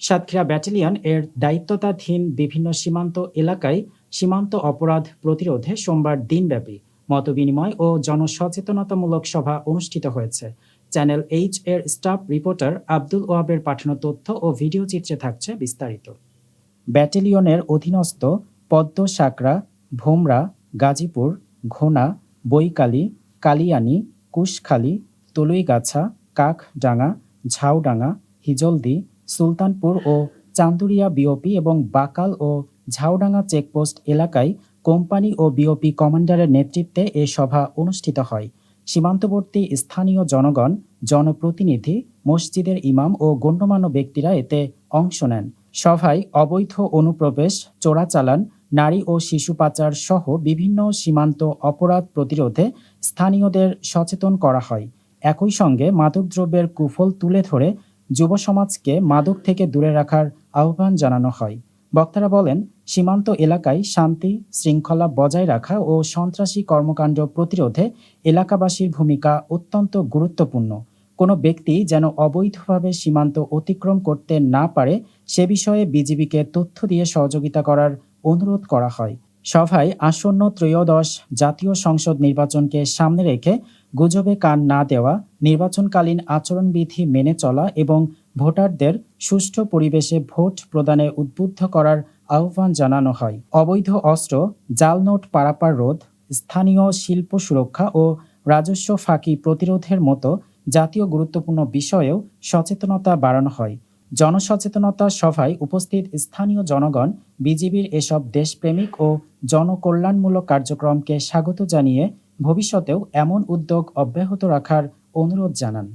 Satkhira battalion এর দায়িত্বতাধীন বিভিন্ন সীমান্ত এলাকায় সীমান্ত অপরাধ প্রতিরোধে সোমবার দিনব্যাপী মতবিনিময় ও জনসচেতনতামূলক সভা অনুষ্ঠিত হয়েছে। চ্যানেল এইচ এর স্টাফ রিপোর্টার আব্দুল ওয়াবের পাঠানো তথ্য ও ভিডিও চিত্রে থাকছে বিস্তারিত। ব্যাটালিয়নের অধীনস্থ পদ্ম সাকরা ভোমরা, গাজীপুর, ঘোনা, বৈকালী, কালিয়ানি, কুশখালী, তলুইগাছা, কাকডাঙ্গা, ঝাউডাঙ্গা, হিজলদি সুলতানপুর ও চান্দুরিয়া বিওপি এবং বাকাল ও ঝাউডাঙ্গা চেকপোস্ট এলাকায় কোম্পানি ও বিওপি কমান্ডারের নেতৃত্বে এ সভা অনুষ্ঠিত হয়। সীমান্তবর্তী স্থানীয় জনগণ, জনপ্রতিনিধি, মসজিদের ইমাম ও গণ্যমান্য ব্যক্তিরা এতে অংশ নেন। সভায় অবৈধ অনুপ্রবেশ, চোরাচালান, নারী ও শিশু পাচার সহ বিভিন্ন সীমান্ত অপরাধ প্রতিরোধে স্থানীয়দের সচেতন করা হয়। একই সঙ্গে মাদকদ্রব্যের কুফল তুলে ধরে যুব সমাজকে মাদক থেকে দূরে রাখার আহ্বান জানানো হয়। বক্তারা বলেন, সীমান্ত এলাকায় শান্তি, শৃঙ্খলা বজায় রাখা ও সন্ত্রাসী কর্মকাণ্ড প্রতিরোধে এলাকাবাসীর ভূমিকা অত্যন্ত গুরুত্বপূর্ণ। কোনো ব্যক্তি যেন অবৈধভাবে সীমান্ত অতিক্রম করতে না পারে, সে বিষয়ে বিজিবিকে তথ্য দিয়ে সহযোগিতা করার অনুরোধ করা হয়। সভায় আসন্ন ত্রয়োদশ জাতীয় সংসদ নির্বাচনকে সামনে রেখে গুজবে কান না দেওয়া নির্বাচনকালীন আচরণবিধি মেনে চলা এবং ভোটারদের সুষ্ঠু পরিবেশে ভোট প্রদানে উদ্বুদ্ধ করার আহ্বান জানানো হয়। অবৈধ অস্ত্র জাল নোট পারাপার রোধ, স্থানীয় শিল্প সুরক্ষা ও রাজস্ব ফাঁকি প্রতিরোধের মতো জাতীয় গুরুত্বপূর্ণ বিষয়েও সচেতনতা বাড়ানো হয়। জনসচেতনতা সভায় উপস্থিত স্থানীয় জনগণ, বিজিবির এসব দেশপ্রেমিক ও জনকল্যাণমূলক কার্যক্রমকে স্বাগত জানিয়ে ভবিষ্যতেও এমন উদ্যোগ অব্যাহত রাখার অনুরোধ জানান।